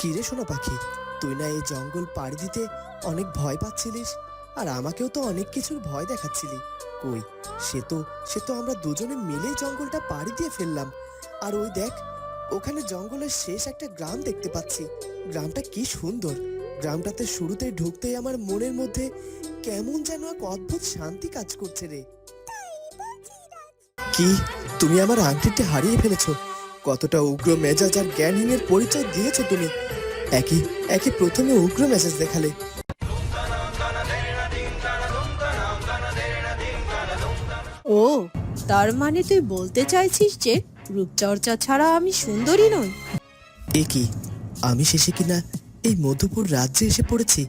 কিরে শোনা পাখি তুই না এই জঙ্গল পাড়ি দিতে অনেক ভয় পাচ্ছিলিস? আর আমাকেও তো অনেক কিছুর ভয় দেখাচ্ছিলি। কই সে তো সে তো আমরা দুজনে মিলে জঙ্গলটা পাড়ি দিয়ে ফেললাম। আর ওই দেখ ওখানে জঙ্গলের শেষ একটা গ্রাম দেখতে পাচ্ছি। গ্রামটা কি সুন্দর। গ্রামটাতে শুরুতে ঢুকতেই আমার মনের মধ্যে কেমন যেন এক অদ্ভুত শান্তি কাজ করছে রে। কি তুমি আমার আংটিটি হারিয়ে ফেলেছো? কতটা উগ্র মেজাজ আর জ্ঞানহীনের পরিচয় দিয়েছ তুমি? একই একই প্রথমে উগ্র মেজাজ দেখালে। ও তার মানে তুই বলতে চাইছিস যে রূপচর্চা ছাড়া আমি সুন্দরী নই? এ কি? আমি শেষে কিনা এই মধুপুর রাজ্যে এসে পড়েছি?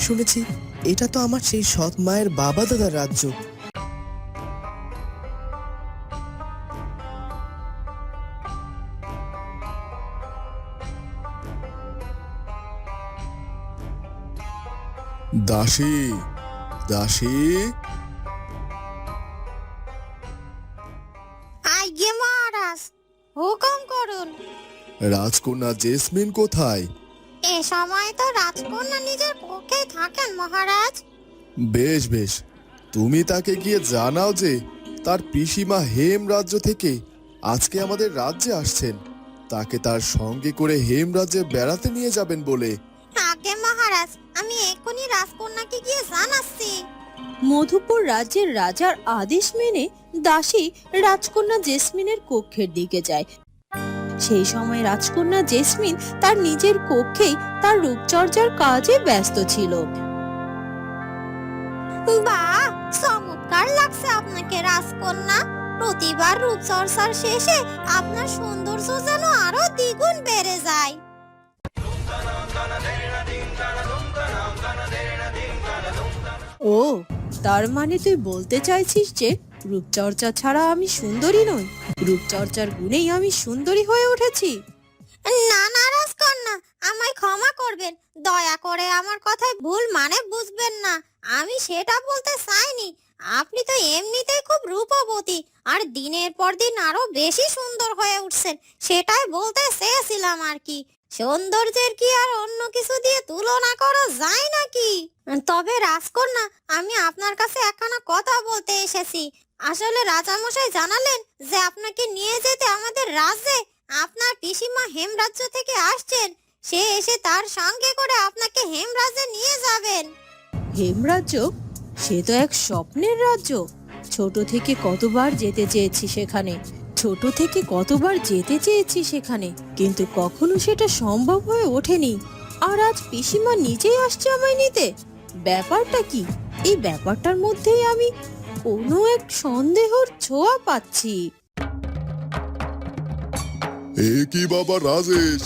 শুনেছি এটা তো আমার সেই সৎ মায়ের বাবা দাদার রাজ্য। দাসী দাসী। আজ্ঞে মহারাজ হুকুম করুন। রাজকন্যা জেসমিন কোথায়? এ সময় তো রাজকন্যা নিজের কক্ষেই থাকেন মহারাজ। বেশ বেশ। তুমি তাকে গিয়ে জানাও যে তার পিসিমা হেম রাজ্য থেকে আজকে আমাদের রাজ্যে আসছেন। তাকে তার সঙ্গে করে হেম রাজ্যে বেড়াতে নিয়ে যাবেন বলে। আজ্ঞে মহারাজ আমি এক্ষুনি রাজকন্যাকে গিয়ে জানাচ্ছি। মধুপুর রাজ্যের রাজার আদেশ মেনে দাসী রাজকন্যা জেসমিনের কক্ষের দিকে যায়। সেই সময় রাজকন্যা জেসমিন তার নিজের কক্ষেই তার রূপচর্চার কাজে ব্যস্ত ছিল। বাহ চমৎকার লাগছে আপনাকে রাজকন্যা। প্রতিবার রূপচর্চার শেষে আপনার সৌন্দর্য যেন আরও দ্বিগুণ বেড়ে যায়। ও, তার মানে তুই বলতে চাইছিস যে রূপচর্চা ছাড়া আমি সুন্দরী নই? রূপচর্চার গুণেই আমি সুন্দরী হয়ে উঠেছি। না না। আমায় ক্ষমা করবেন। দয়া করে আমার কথায় ভুল মানে বুঝবেন না। আমি সেটা বলতে চাইনি। আপনি তো এমনিতেই খুব রূপবতী, আর দিনের পর দিন আরও বেশি সুন্দর হয়ে উঠছেন। সেটাই বলতে চেয়েছিলাম আর কি। সৌন্দর্যের কি আর অন্য কিছু দিয়ে তুলনা করা যায় নাকি? তবে রাজকন্যা, আমি আপনার কাছে একখানা কথা বলতে এসেছি। আসলে রাজামশাই জানালেন যে আপনাকে নিয়ে যেতে আমাদের রাজ্যে আপনার পিসিমা হেমরাজ্য থেকে আসছেন। সে এসে তার সঙ্গে করে আপনাকে হেমরাজ্যে নিয়ে যাবেন। হেমরাজ্য? সে তো এক স্বপ্নের রাজ্য। ছোট থেকে কতবার যেতে চেয়েছি সেখানে। ছোট থেকে কতবার যেতে চেয়েছি সেখানে কিন্তু কখনো সেটা সম্ভব হয়ে ওঠেনি। আর আজ পিসিমা নিজেই আসছে আমায় নিতে। ব্যাপারটা কি? এই ব্যাপারটার মধ্যেই আমি কোনো এক সন্দেহর ছোঁয়া পাচ্ছি। এ কি বাবা রাজেশ?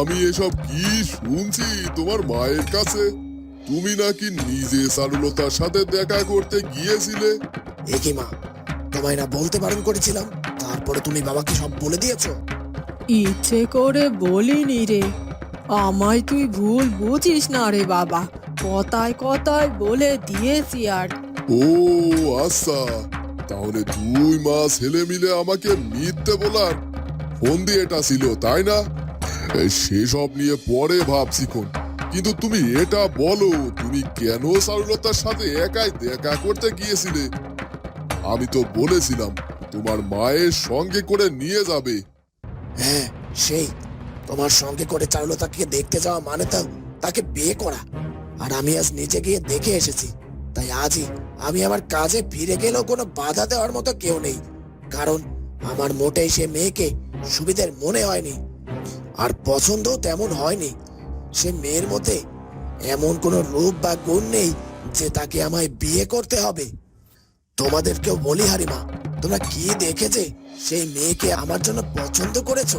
আমি এসব কি শুনছি তোমার মায়ের কাছে? তুমি নাকি নিজে চারুলতার সাথে দেখা করতে গিয়েছিলে? এ কি মা তোমায় না বলতে বারণ করেছিলাম? তারপরে তুমি বাবাকে সব বলে দিয়েছ? ইচ্ছে করে বলিনি রে। আমায় তুই ভুল বুঝিস না রে বাবা। কথায় কথায় বলে দিয়েছি আর। ও আচ্ছা। তাহলে দুই মাস ছেলে মিলে আমাকে মিথ্যে বলার ফোন দিয়ে এটা ছিল তাই না? সেসব নিয়ে পরে ভাবছি কোন কিন্তু তুমি এটা বলো তুমি কেন চারুলতার সাথে একাই দেখা করতে গিয়েছিলে? আমি তো বলেছিলাম তোমার মায়ের সঙ্গে করে নিয়ে যাবে। হ্যাঁ সেই। তোমার সঙ্গে করে চারুলতাকে দেখতে যাওয়া মানে তো তাকে বিয়ে করা। আর আমি আজ নিজে গিয়ে দেখে এসেছি। তাই আজই আমি আমার কাজে ফিরে গেলেও কোনো বাধা দেওয়ার মতো কেউ নেই। কারণ আমার মোটেই সে মেয়েকে সুবিধের মনে হয়নি। আর পছন্দও তেমন হয়নি। সে মেয়ের মধ্যে এমন কোনো রূপ বা গুণ নেই যে তাকে আমায় বিয়ে করতে হবে। তোমাদেরকেও বলি হারিমা তোমরা কি দেখেছে? সেই মেয়েকে আমার জন্য পছন্দ করেছ?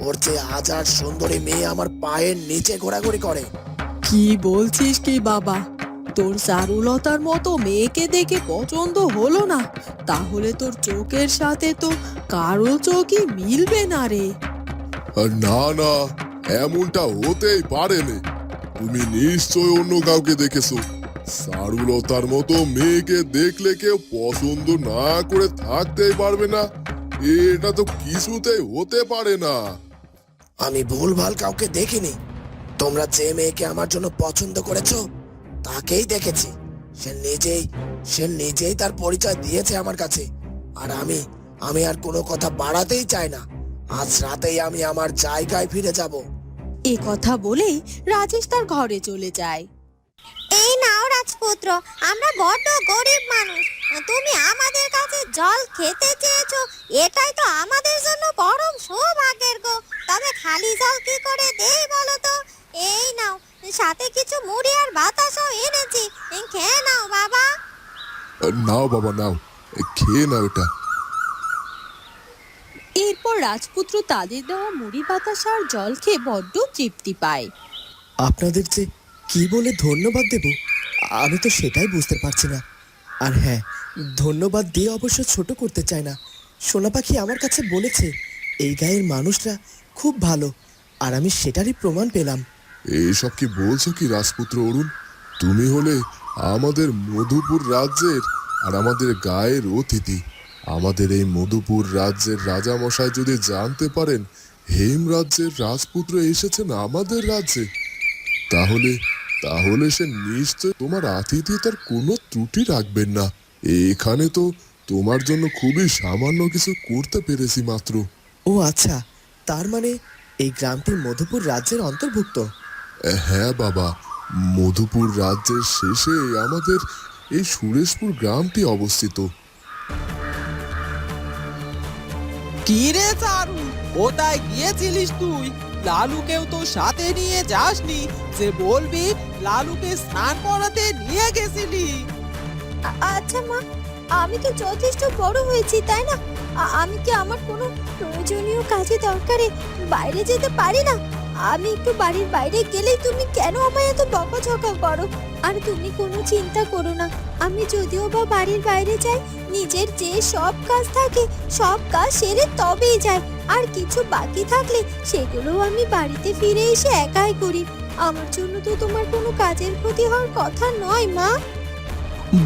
ওর যে হাজার সুন্দরী মেয়ে আমার পায়ের নিচে ঘোরাঘুরি করে। কি বলছিস কি বাবা? তোর চারুলতার মতো মেয়েকে দেখে পছন্দ হলো না। তাহলে তোর চোখের সাথে তো কারও চোখই মিলবে না রে। না না এমনটা হতেই পারে না তুমি নিশ্চয় অন্য কাউকে দেখেছ। সারুলতার মতো মেয়েকে দেখলে কেউ পছন্দ না করে থাকতেই পারবে না। এটা তো কিছুতেই হতে পারে না। আমি ভুলভাল কাউকে দেখিনি। তোমরা যে মেয়েকে আমার জন্য পছন্দ করেছ তাকেই দেখেছি। সে নিজেই সে নিজেই তার পরিচয় দিয়েছে আমার কাছে। আর আমি আমি আর কোনো কথা বাড়াতেই চাই না। আজ রাতেই আমি আমার জায়গায় ফিরে যাব। এ কথা বলেই রাজেশ তার ঘরে চলে যায়। এই নাও রাজপুত্র আমরা বড্ড গরিব মানুষ। তুমি আমাদের কাছে জল খেতে চেয়েছো এটাই তো আমাদের জন্য পরম সৌভাগ্যের গো। তবে খালি জল কি করে দেই বলো তো? এই নাও সাথে কিছু মুড়ি আর বাতাসও এনেছি। খেয়ে নাও বাবা। নাও বাবা নাও। খেয়ে নাও এটা। এরপর রাজপুত্র তাদের দেওয়া মুড়ি বাতাসা আর জল খেয়ে বড্ড তৃপ্তি পায়। আপনাদের যে কি বলে ধন্যবাদ দেব? আমি তো সেটাই বুঝতে পারছি না। আর হ্যাঁ ধন্যবাদ দিয়ে অবশ্য ছোট করতে চাই না। সোনা পাখি আমার কাছে বলেছে, এই গায়ের মানুষরা খুব ভালো, আর আমি সেটারই প্রমাণ পেলাম। এইসব কি বলছো কি রাজপুত্র অরুণ? তুমি হলে আমাদের মধুপুর রাজ্যের আর আমাদের গায়ের অতিথি। আমাদের এই মধুপুর রাজ্যের রাজামশাই যদি জানতে পারেন হেম রাজ্যের রাজপুত্র এসেছেন আমাদের রাজ্যে। তাহলে তাহলে সে নিশ্চয় তোমার আতিথিয়তার কোনো ত্রুটি রাখবেন না। এখানে তো তোমার জন্য খুবই সামান্য কিছু করতে পেরেছি মাত্র। ও আচ্ছা তার মানে এই গ্রামটি মধুপুর রাজ্যের অন্তর্ভুক্ত? হ্যাঁ বাবা মধুপুর রাজ্যের শেষে আমাদের এই সুরেশপুর গ্রামটি অবস্থিত। কি রে চারু কোথায় গিয়েছিলিস তুই? লালুকেও তো সাথে নিয়ে যাসনি। যে বলবি, লালুকে স্নান করাতে নিয়ে গেছিলি। আচ্ছা মা, আমি তো যথেষ্ট বড় হয়েছি, তাই না? আমি কি আমার কোনো প্রয়োজনীয় কাজে দরকারে বাইরে যেতে পারি না? আমি একটু বাড়ির বাইরে গেলেই তুমি কেন আমায় এত বকাঝকা করো? আর তুমি কোনো চিন্তা করো না, আমি যদিও বা বাড়ির বাইরে যাই, নিজের যে সব কাজ থাকে, সব কাজ সেরে তবেই যাই। আর কিছু বাকি থাকলে সেগুলো আমি বাড়িতে ফিরে এসে একাই করি। আমার জন্য তো তোমার কোনো কাজের ক্ষতি হওয়ার কথা নয় মা।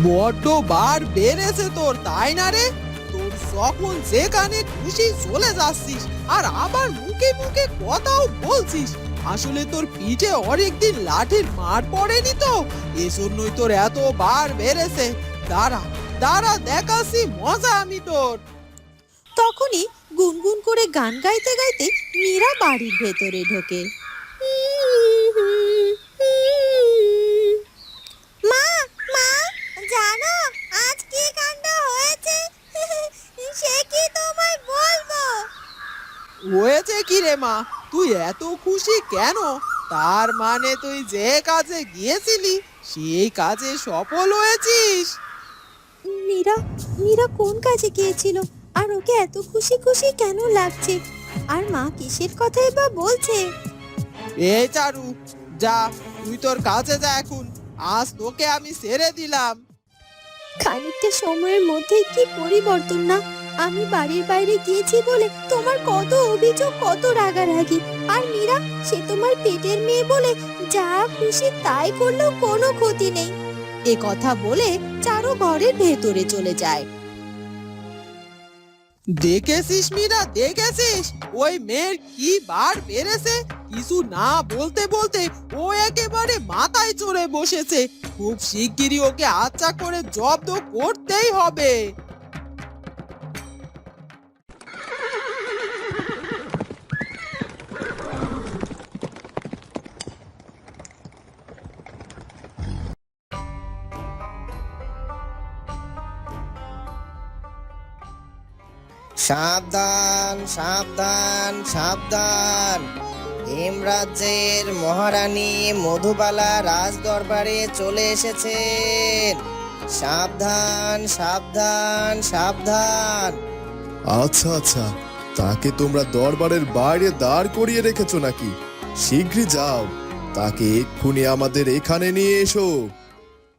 বড্ড বার বেড়েছে তোর তাই না রে? তোর যখন যেখানে খুশি চলে যাচ্ছিস আর আবার মুখে মুখে কথাও বলছিস। আসলে তোর পিঠে অনেকদিন লাঠির মার পড়েনি তো? এজন্যই তোর এত বার বেড়েছে। দাঁড়া দাঁড়া দেখাচ্ছি মজা আমি তোর। তখনই গুনগুন করে গান গাইতে গাইতে মীরা বাড়ির ভেতরে ঢোকে। মা মা জানো আজ কি কাণ্ড হয়েছে? সে কি তোমায় বলব? হয়েছে কি রে মা? তুই এত খুশি কেন? তার মানে তুই যে কাজে গিয়েছিলি সেই কাজে সফল হয়েছিস। মীরা মীরা কোন কাজে গিয়েছিল? আর ওকে এত খুশি খুশি কেন লাগছে? আর মা কিসের কথাই বা বলছে? এই চারু যা তুই তোর কাছে যা এখন। আজ তোকে আমি ছেড়ে দিলাম। খানিকটা সময়ের মধ্যে কি পরিবর্তন না? আমি বাড়ির বাইরে গিয়েছি বলে তোমার কত অভিযোগ কত রাগারাগি। আর মীরা সে তোমার পেটের মেয়ে বলে যা খুশি তাই করলেও কোনো ক্ষতি নেই। এ কথা বলে চারু ঘরের ভেতরে চলে যায়। দেখেছিস মীরা, দেখেছিস? ওই মেয়ের কি বার বেড়েছে কিছু না বলতে বলতে ও একেবারে মাথায় চড়ে বসেছে। খুব শিগগিরই ওকে আচ্ছা করে জব্দ করতেই হবে। সাবধান সাবধান সাবধান। হেমরাজ্যের মহারানী মধুবালা রাজদরবারে চলে এসেছেন। সাবধান সাবধান সাবধান। আচ্ছা আচ্ছা তাকে তোমরা দরবারের বাইরে দাঁড় করিয়ে রেখেছো নাকি? শীঘ্রই যাও তাকে এক্ষুনি আমাদের এখানে নিয়ে এসো।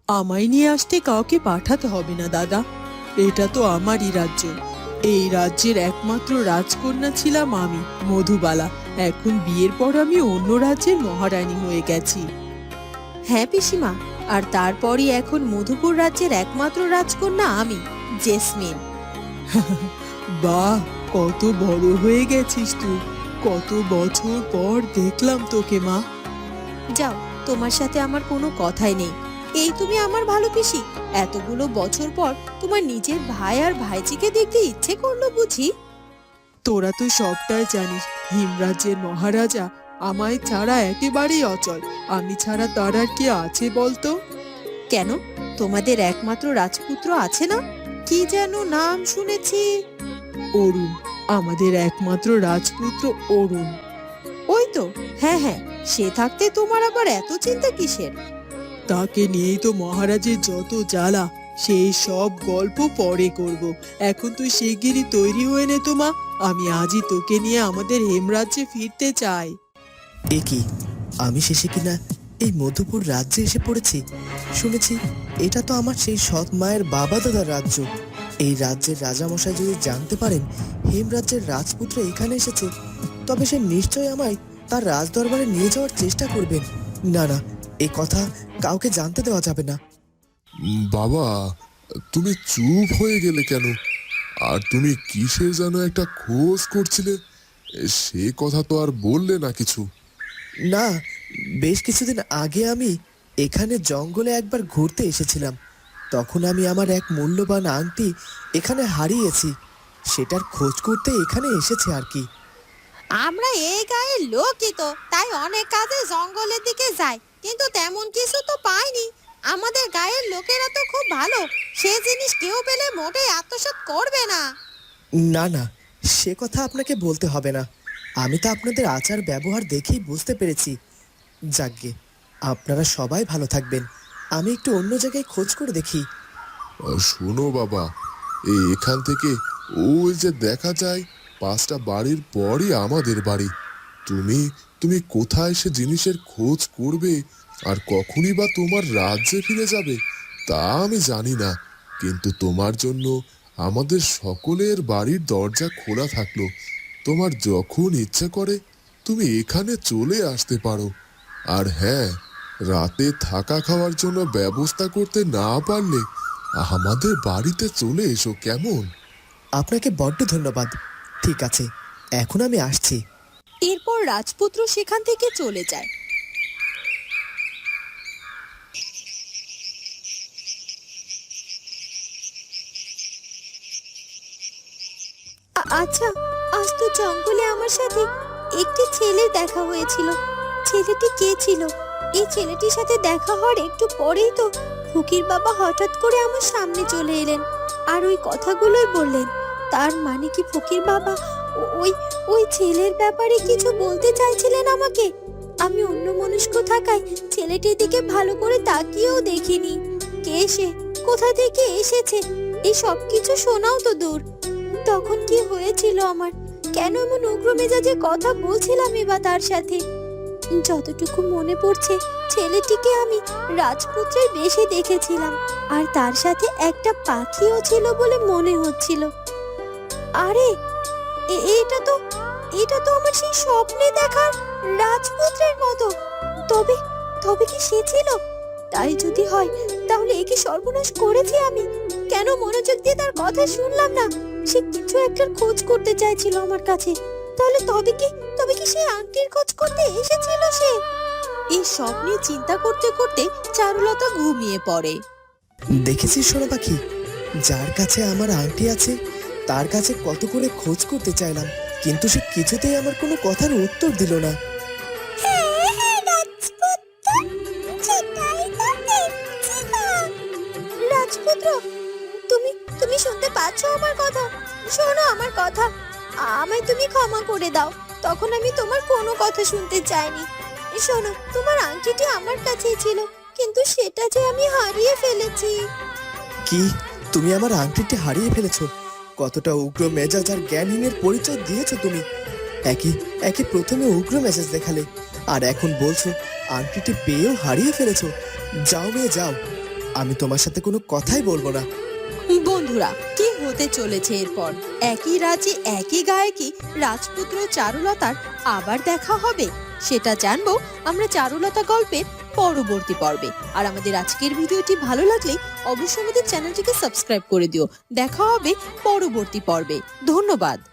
আমায় নিয়ে আসতে কাউকে পাঠাতে হবে না দাদা। এটা তো আমারই রাজ্য। এই রাজ্যের একমাত্র রাজকন্যা ছিলাম আমি মধুবালা। এখন বিয়ের পর আমি অন্য রাজ্যের মহারানী হয়ে গেছি। হ্যাঁ পিসিমা আর তারপরই এখন মধুপুর রাজ্যের একমাত্র রাজকন্যা আমি জেসমিন। বাহ কত বড় হয়ে গেছিস তুই। কত বছর পর দেখলাম তোকে মা। যাও তোমার সাথে আমার কোনো কথাই নেই। এই তুমি আমার ভালো পিসি। এতগুলো বছর পর তোমার নিজের ভাই আর ভাইজিকে দেখতে ইচ্ছে করল বুঝি? তোরা তো সবটাই জানিস হিমরাজ্যের মহারাজা আমায় ছাড়া একেবারেই অচল। আমি ছাড়া তার আর কি আছে বলতো? কেন? তোমাদের একমাত্র রাজপুত্র আছে না? কি যেন নাম শুনেছি। অরুণ আমাদের একমাত্র রাজপুত্র অরুণ। ওই তো হ্যাঁ হ্যাঁ সে থাকতে তোমার আবার এত চিন্তা কিসের? তাকে নিয়েই তো মহারাজের যত জ্বালা, সেই সব গল্প পরে করব। এখন তুই শিগগিরই তৈরি হয়ে নে তো মা, আমি আজই তোকে নিয়ে আমাদের হেমরাজ্যে ফিরতে চাই। এ কি, আমি শেষে কিনা এই মধুপুর রাজ্যে এসে পড়েছি? শুনেছি, এটা তো আমার সেই সৎ মায়ের বাবা দাদার রাজ্য। এই রাজ্যের রাজামশাই যদি জানতে পারেন, হেমরাজ্যের রাজপুত্র এখানে এসেছে, তবে সে নিশ্চয়ই আমায় তার রাজদরবারে নিয়ে যাওয়ার চেষ্টা করবেন। না না এই কথা কাউকে জানতে দেওয়া যাবে না। বাবা তুমি চুপ হয়ে গেলে কেন? আর তুমি কিসের যেন একটা খোঁজ করছিলে? সে কথা তো আর বললে না কিছু। না বেশ কিছুদিন আগে আমি এখানে জঙ্গলে একবার ঘুরতে এসেছিলাম। তখন আমি আমার এক মূল্যবান আংটি এখানে হারিয়েছি। সেটার খোঁজ করতে এখানে এসেছে আর কি। আমরা এই গায়ের লোকই তো তাই অনেক কাজে জঙ্গলের দিকে যাই। কিন্তু তেমন কিছু তো পাইনি। আমাদের গায়ের লোকেরা তো খুব ভালো। সে জিনিস কেউ পেলে মোটেই আত্মসাৎ করবে না। না না সে কথা আপনাকে বলতে হবে না। আমি তো আপনাদের আচার ব্যবহার দেখেই বুঝতে পেরেছি। যাকগে আপনারা সবাই ভালো থাকবেন। আমি একটু অন্য জায়গায় খোঁজ করে দেখি। শোনো বাবা এখান থেকে ওই যে দেখা যায় পাঁচটা বাড়ির পরই আমাদের বাড়ি। তুমি তুমি কোথায় সে জিনিসের খোঁজ করবে? আর কখনই বা তোমার রাজ্যে ফিরে যাবে? তা আমি জানি না। কিন্তু তোমার জন্য আমাদের সকলের বাড়ির দরজা খোলা থাকল। তোমার যখন ইচ্ছে করে, তুমি এখানে চলে আসতে পারো। আর হ্যাঁ রাতে থাকা খাওয়ার জন্য ব্যবস্থা করতে না পারলে আমাদের বাড়িতে চলে এসো কেমন? আপনাকে বড্ড ধন্যবাদ। ঠিক আছে, এখন আমি আসছি। এরপর রাজপুত্র সেখান থেকে চলে যায়। আচ্ছা আজ তো জঙ্গলে আমার সাথে একটি ছেলে দেখা হয়েছিল। ছেলেটি কে ছিল? এই ছেলেটির সাথে দেখা হওয়ার একটু পরেই তো ফকির বাবা হঠাৎ করে আমার সামনে চলে এলেন। আর ওই কথাগুলোই বললেন, তার মানে কি ফকির বাবা ওই ওই ছেলের ব্যাপারে কিছু বলতে চাইছিলেন আমাকে। আমি অন্য মনস্ক থাকায় ছেলেটির দিকে ভালো করে তাকিয়েও দেখিনি। কে সে? কোথা থেকে এসেছে? এই সব কিছু শোনাও তো দূর। তখন কি হয়েছিল আমার? কেন এমন উগ্র মেজাজে কথা বলছিলাম এবার তার সাথে? যতটুকু মনে পড়ছে, ছেলেটিকে আমি রাজপুত্রের বেশে দেখেছিলাম, আর তার সাথে একটা পাখিও ছিল বলে মনে হচ্ছিল। আরে এটা তো এটা তো আমার সেই স্বপ্নে দেখার রাজপুত্রের মতো। তবে তবে কি সে ছিল? তাই যদি হয়, তাহলে একে সর্বনাশ করেছি আমি। কেন মনোযোগ দিয়ে তার কথা শুনলাম না? সে কিছু একটার খোঁজ করতে চাইছিল আমার কাছে। তাহলে তবে কি তবে কি সে আংটির খোঁজ করতে এসেছিল সে? এই সব নিয়ে চিন্তা করতে করতে চারুলতা ঘুমিয়ে পড়ে। দেখেছিস সোনা পাখি যার কাছে আমার আংটি আছে তার কাছে কত করে খোঁজ করতে চাইলাম কিন্তু সে কিছুতেই আমার কোনো কথার উত্তর দিল না। রাজপুত্র তুমি তুমি শুনতে পাচ্ছ আমার কথা? শোনো আমার কথা। আমায় তুমি ক্ষমা করে দাও। তখন আমি তোমার কোনো কথা শুনতে চাইনি। শোনো তোমার আংটিটি আমার কাছেই ছিল কিন্তু সেটা যে আমি হারিয়ে ফেলেছি। কি? তুমি আমার আংটিটি হারিয়ে ফেলেছো? কতটা উগ্র মেজাজ আর জ্ঞানহীনের পরিচয় দিয়েছ তুমি? একই একই প্রথমে উগ্র মেজাজ দেখালে। আর এখন বলছো, আংটিটি পেয়েও হারিয়ে ফেলেছো। যাও মেয়ে, যাও। আমি তোমার সাথে কোনো কথাই বলব না। বন্ধুরা, কি হতে চলেছে এরপর? একই রাজ্যে একই গায়কী, রাজপুত্র চারুলতার আবার দেখা হবে? সেটা জানব, আমরা চারুলতা গল্পের পরবর্তী পর্বে। আর আমাদের আজকের ভিডিওটি ভালো লাগলে অবশ্যই আমাদের চ্যানেলটিকে সাবস্ক্রাইব করে দিও। দেখা হবে পরবর্তী পর্বে। ধন্যবাদ।